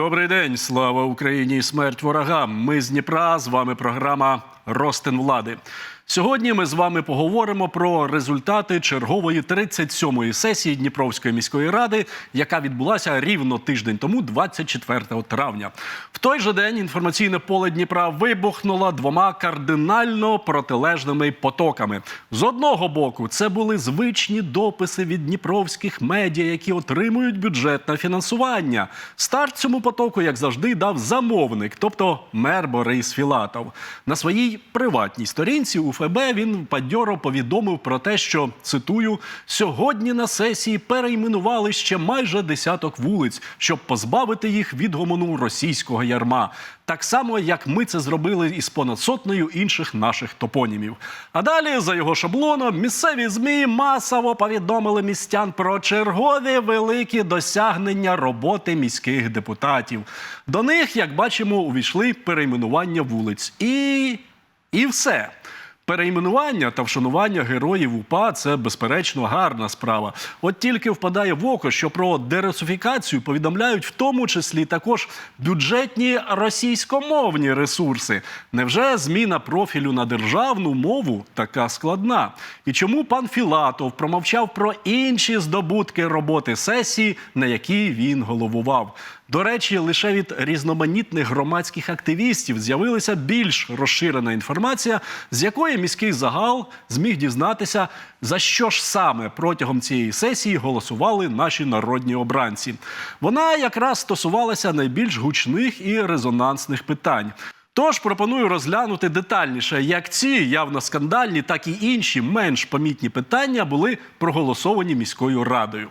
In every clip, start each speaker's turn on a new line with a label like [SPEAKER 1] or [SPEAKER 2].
[SPEAKER 1] Добрий день, слава Україні і смерть ворогам. Ми з Дніпра. З вами програма Ростин влади. Сьогодні ми з вами поговоримо про результати чергової 37-ї сесії Дніпровської міської ради, яка відбулася рівно тиждень тому, 24 травня. В той же день інформаційне поле Дніпра вибухнуло двома кардинально протилежними потоками. З одного боку, це були звичні дописи від дніпровських медіа, які отримують бюджетне фінансування. Старт цьому потоку, як завжди, дав замовник, тобто мер Борис Філатов. На своїй приватній сторінці у ФБ він падьоро повідомив про те, що цитую: сьогодні на сесії перейменували ще майже десяток вулиць, щоб позбавити їх від гомону російського ярма. Так само, як ми це зробили із понад сотнею інших наших топонімів. А далі, за його шаблоном, місцеві змі масово повідомили містян про чергові великі досягнення роботи міських депутатів. До них, як бачимо, увійшли перейменування вулиць. І, і все. Перейменування та вшанування героїв УПА це безперечно гарна справа. От тільки впадає в око, що про дерусифікацію повідомляють в тому числі також бюджетні російськомовні ресурси. Невже зміна профілю на державну мову така складна? І чому пан Філатов промовчав про інші здобутки роботи сесії, на якій він головував? До речі, лише від різноманітних громадських активістів з'явилася більш розширена інформація, з якої міський загал зміг дізнатися, за що ж саме протягом цієї сесії голосували наші народні обранці. Вона якраз стосувалася найбільш гучних і резонансних питань. Тож пропоную розглянути детальніше, як ці явно скандальні, так і інші менш помітні питання були проголосовані міською радою.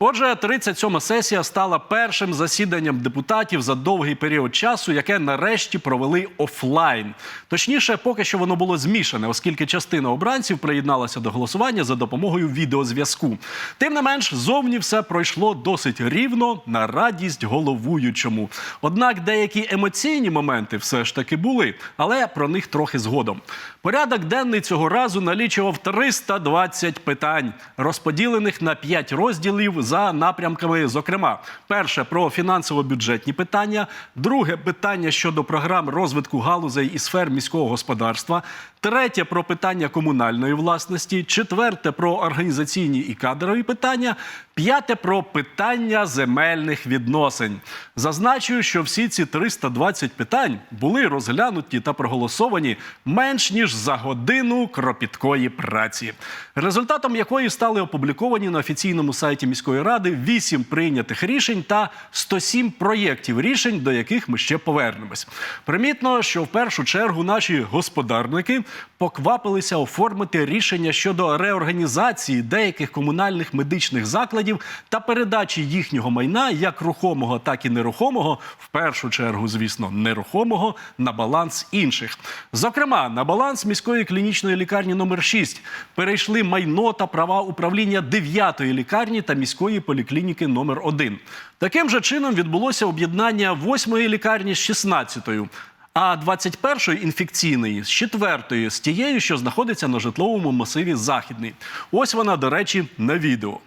[SPEAKER 1] Отже, 37-ма сесія стала першим засіданням депутатів за довгий період часу, яке нарешті провели офлайн. Точніше, поки що воно було змішане, оскільки частина обранців приєдналася до голосування за допомогою відеозв'язку. Тим не менш, зовні все пройшло досить рівно на радість головуючому. Однак деякі емоційні моменти все ж таки були, але про них трохи згодом. Порядок денний цього разу налічував 320 питань, розподілених на 5 розділів за напрямками. Зокрема, перше про фінансово-бюджетні питання, друге питання щодо програм розвитку галузей і сфер міського господарства, третє про питання комунальної власності, четверте про організаційні і кадрові питання, п'яте про питання земельних відносин. Зазначую, що всі ці 320 питань були розглянуті та проголосовані менш ніж за годину кропіткої праці, результатом якої стали опубліковані на офіційному сайті міської ради 8 прийнятих рішень та 107 проєктів рішень, до яких ми ще повернемось. Примітно, що в першу чергу наші господарники поквапилися оформити рішення щодо реорганізації деяких комунальних медичних закладів та передачі їхнього майна, як рухомого, так і нерухомого, в першу чергу, звісно, нерухомого на баланс інших. Зокрема, на баланс міської клінічної лікарні номер 6 перейшли майно та права управління 9-ї лікарні та міської поліклініки номер 1 Таким же чином відбулося об'єднання 8-ї лікарні з 16-ю. А 21-ї інфекційної з 4-ї, з тією, що знаходиться на житловому масиві Західний. Ось вона, до речі, на відео.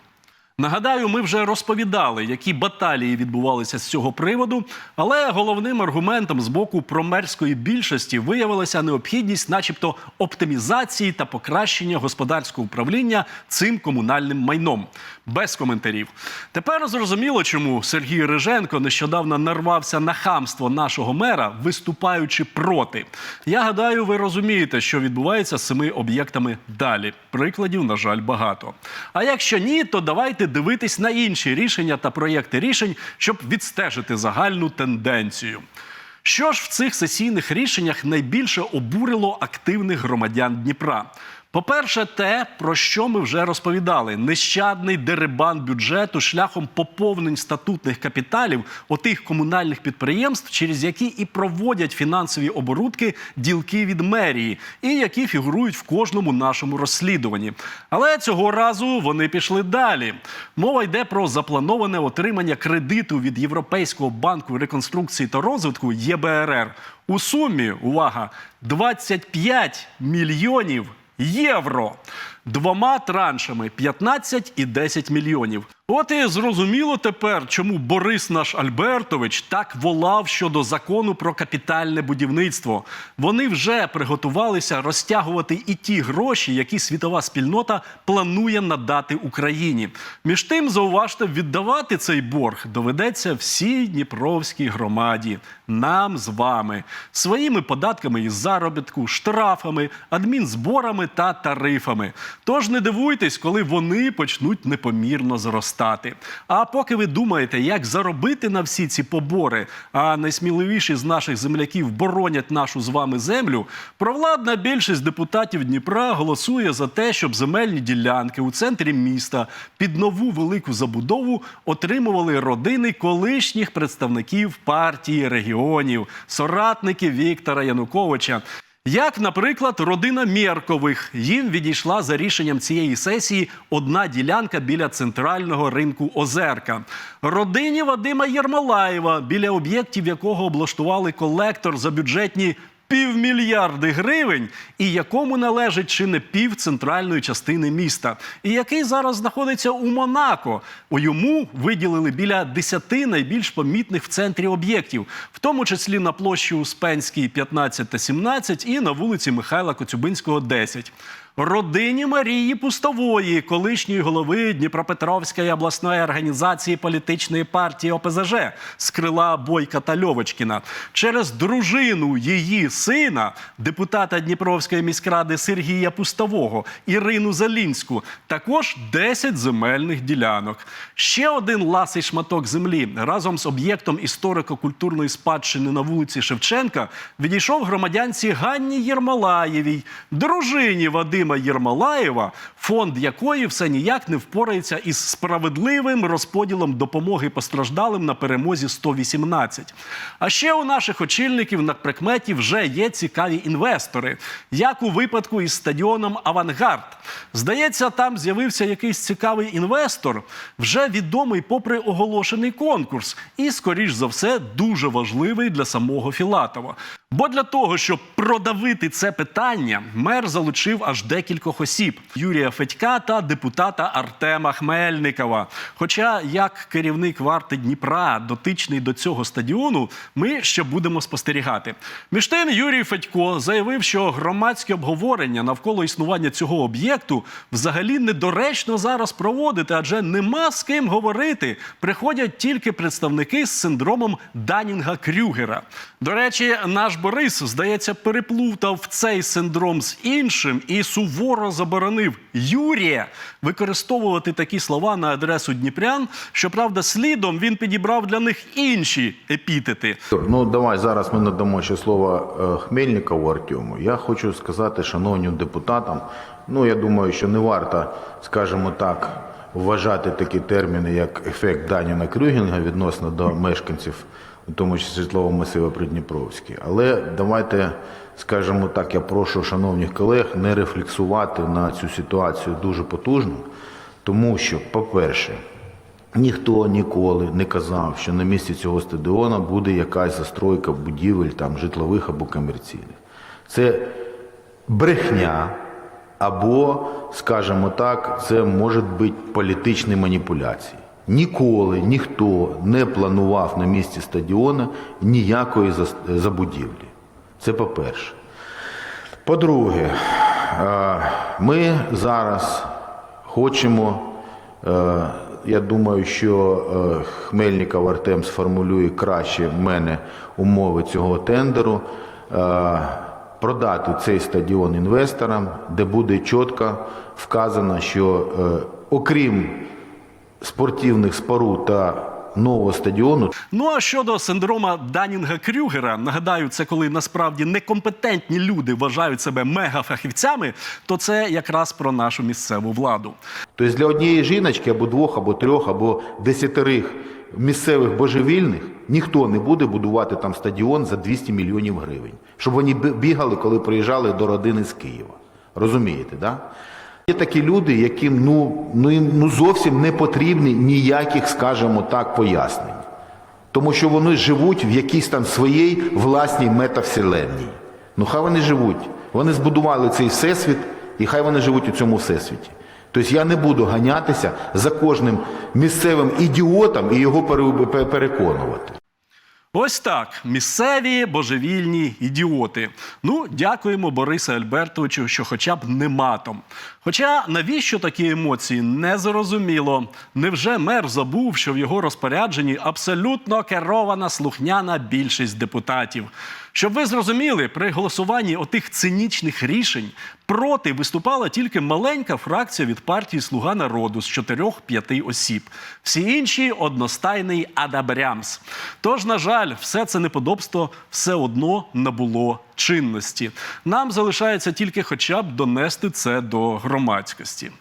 [SPEAKER 1] Нагадаю, ми вже розповідали, які баталії відбувалися з цього приводу, але головним аргументом з боку промерської більшості виявилася необхідність, начебто, оптимізації та покращення господарського управління цим комунальним майном. Без коментарів. Тепер зрозуміло, чому Сергій Риженко нещодавно нарвався на хамство нашого мера, виступаючи проти. Я гадаю, ви розумієте, що відбувається з цими об'єктами далі. Прикладів, на жаль, багато. А якщо ні, то давайте дивитись на інші рішення та проєкти рішень, щоб відстежити загальну тенденцію. Що ж в цих сесійних рішеннях найбільше обурило активних громадян Дніпра? По-перше, те, про що ми вже розповідали: нещадний дерибан бюджету шляхом поповнень статутних капіталів отих комунальних підприємств, через які і проводять фінансові оборудки ділки від мерії, і які фігурують в кожному нашому розслідуванні. Але цього разу вони пішли далі. Мова йде про заплановане отримання кредиту від Європейського банку реконструкції та розвитку ЄБРР у сумі увага 25 мільйонів євро двома траншами 15 і 10 мільйонів. От і зрозуміло тепер, чому Борис наш Альбертович так волав щодо закону про капітальне будівництво. Вони вже приготувалися розтягувати і ті гроші, які світова спільнота планує надати Україні. Між тим, зауважте, віддавати цей борг доведеться всій Дніпровській громаді, нам з вами, своїми податками із заробітку, штрафами, адмінзборами та тарифами. Тож не дивуйтесь, коли вони почнуть непомірно зростати. А поки ви думаєте, як заробити на всі ці побори, а найсміливіші з наших земляків боронять нашу з вами землю, провладна більшість депутатів Дніпра голосує за те, щоб земельні ділянки у центрі міста під нову велику забудову отримували родини колишніх представників партії регіонів, соратники Віктора Януковича. Як, наприклад, родина Меркових їм відійшла за рішенням цієї сесії одна ділянка біля центрального ринку Озерка. Родині Вадима Єрмолаєва, біля об'єктів якого облаштували колектор за бюджетні півмільярди гривень, і якому належить чи не пів центральної частини міста, і який зараз знаходиться у Монако. У йому виділили біля 10 найбільш помітних в центрі об'єктів, в тому числі на площі Успенській 15 та 17 і на вулиці Михайла Коцюбинського 10. Родині Марії Пустової, колишньої голови Дніпропетровської обласної організації політичної партії ОПЗЖ з крила Бойка та Льовочкіна, через дружину її сина, депутата Дніпровської міськради Сергія Пустового, Ірину Залінську, також 10 земельних ділянок. Ще один ласий шматок землі разом з об'єктом історико-культурної спадщини на вулиці Шевченка відійшов громадянці Ганні Єрмолаєвій, дружині Вадима Єрмолаєва, фонд якої все ніяк не впорається із справедливим розподілом допомоги постраждалим на перемозі 118. А ще у наших очільників на прикметі вже є цікаві інвестори, як у випадку із стадіоном Авангард. Здається, там з'явився якийсь цікавий інвестор, вже відомий попри оголошений конкурс, і, скоріш за все, дуже важливий для самого Філатова. Бо для того, щоб продавити це питання, мер залучив аж декількох осіб: Юрія Федька та депутата Артема Хмельникова. Хоча, як керівник варти Дніпра, дотичний до цього стадіону, ми ще будемо спостерігати. Між тим, Юрій Федько заявив, що громадське обговорення навколо існування цього об'єкту взагалі недоречно зараз проводити, адже нема з ким говорити. Приходять тільки представники з синдромом Данінга Крюгера. До речі, наш Борис, здається, переплутав цей синдром з іншим і суворо заборонив Юрія використовувати такі слова на адресу дніпрян. Щоправда, слідом він підібрав для них інші епітети.
[SPEAKER 2] Ну, давай зараз ми надамо ще слово е, Хмельникову Артему. Я хочу сказати, шановним депутатам, ну я думаю, що не варто, скажімо так, вважати такі терміни, як ефект Даніна Крюгінга відносно до мешканців, у тому числі житлового масиву Придніпровський. Але давайте, скажімо так, я прошу шановних колег не рефлексувати на цю ситуацію дуже потужно, тому що, по-перше, Ніхто ніколи не казав, що на місці цього стадіона буде якась застройка будівель там житлових або комерційних. Це брехня, або, скажімо так, це можуть бути політичні маніпуляції. Ніколи ніхто не планував на місці стадіона ніякої забудівлі. Це по-перше. По-друге, ми зараз хочемо, е, я думаю, що е, Хмельников Артем сформулює краще в мене умови цього тендеру, е, продати цей стадіон інвесторам, де буде чітко вказано, що окрім спортивних споруд та нового стадіону,
[SPEAKER 1] Ну а щодо синдрома Данінга Крюгера, нагадаю, це коли насправді некомпетентні люди вважають себе мегафахівцями, то це якраз про нашу місцеву владу.
[SPEAKER 2] Тобто для однієї жіночки або двох, або трьох, або десятерих місцевих божевільних ніхто не буде будувати там стадіон за 200 мільйонів гривень, щоб вони бігали, коли приїжджали до родини з Києва. Розумієте, да? Є такі люди, яким ну, ну, ну зовсім не потрібні ніяких, скажімо так, пояснень. Тому що вони живуть в якійсь там своїй власній метавселенній. Ну хай вони живуть. Вони збудували цей всесвіт, і хай вони живуть у цьому всесвіті. Тобто я не буду ганятися за кожним місцевим ідіотом і його переконувати.
[SPEAKER 1] Ось так, місцеві божевільні ідіоти. Ну, дякуємо Борису Альбертовичу, що хоча б не матом. Хоча навіщо такі емоції, не зрозуміло. Невже мер забув, що в його розпорядженні абсолютно керована слухняна більшість депутатів? Щоб ви зрозуміли, при голосуванні отих цинічних рішень проти виступала тільки маленька фракція від партії Слуга народу з 4-5 осіб. Всі інші одностайний адабрямс. Тож, на жаль, все це неподобство все одно набуло чинності. Нам залишається тільки хоча б донести це до громадськості.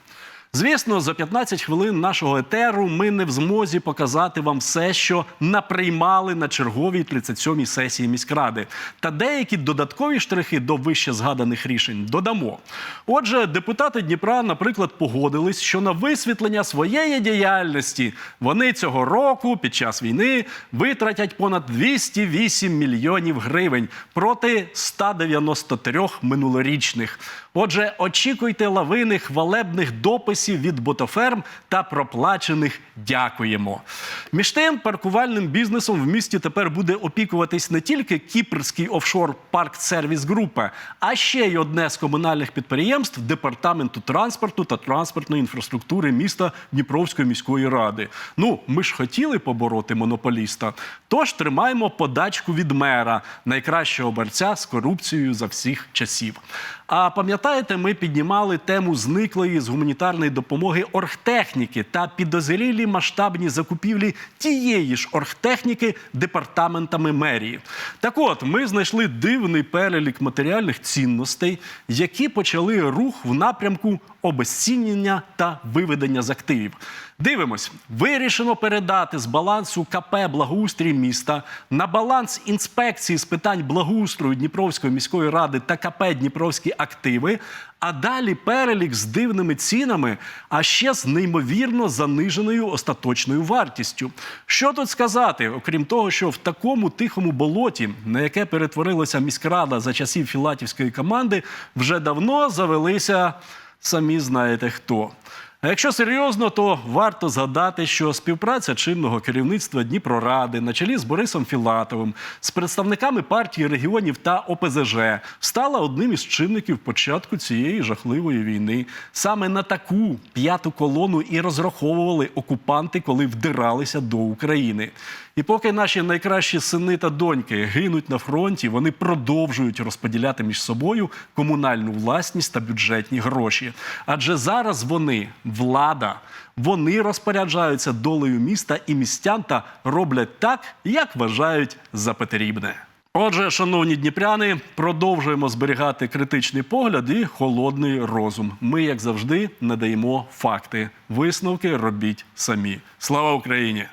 [SPEAKER 1] Звісно, за 15 хвилин нашого етеру ми не в змозі показати вам все, що наприймали на черговій 37-й сесії міськради. Та деякі додаткові штрихи до вище згаданих рішень додамо. Отже, депутати Дніпра, наприклад, погодились, що на висвітлення своєї діяльності вони цього року під час війни витратять понад 208 мільйонів гривень проти 193 минулорічних. Отже, очікуйте лавини хвалебних дописів від ботоферм та проплачених дякуємо. Між тим, паркувальним бізнесом в місті тепер буде опікуватись не тільки кіпрський офшор парк сервіс група, а ще й одне з комунальних підприємств департаменту транспорту та транспортної інфраструктури міста Дніпровської міської ради. Ну, ми ж хотіли побороти монополіста. Тож тримаємо подачку від мера, найкращого борця з корупцією за всіх часів. А пам'ятаєте, ми піднімали тему зниклої з гуманітарної допомоги оргтехніки та підозрілі масштабні закупівлі тієї ж оргтехніки департаментами мерії. Так от, ми знайшли дивний перелік матеріальних цінностей, які почали рух в напрямку обезцінення та виведення з активів. Дивимось, вирішено передати з балансу КП благоустрій міста на баланс інспекції з питань благоустрою Дніпровської міської ради та КП Дніпровські активи. А далі перелік з дивними цінами, а ще з неймовірно заниженою остаточною вартістю. Що тут сказати, окрім того, що в такому тихому болоті, на яке перетворилася міськрада за часів філатівської команди, вже давно завелися самі знаєте хто. А якщо серйозно, то варто згадати, що співпраця чинного керівництва Дніпроради на чолі з Борисом Філатовим, з представниками партії регіонів та ОПЗЖ стала одним із чинників початку цієї жахливої війни. Саме на таку п'яту колону і розраховували окупанти, коли вдиралися до України. І поки наші найкращі сини та доньки гинуть на фронті, вони продовжують розподіляти між собою комунальну власність та бюджетні гроші. Адже зараз вони влада, вони розпоряджаються долею міста і містян та роблять так, як вважають за потрібне. Отже, шановні дніпряни, продовжуємо зберігати критичний погляд і холодний розум. Ми, як завжди, надаємо факти. Висновки робіть самі. Слава Україні!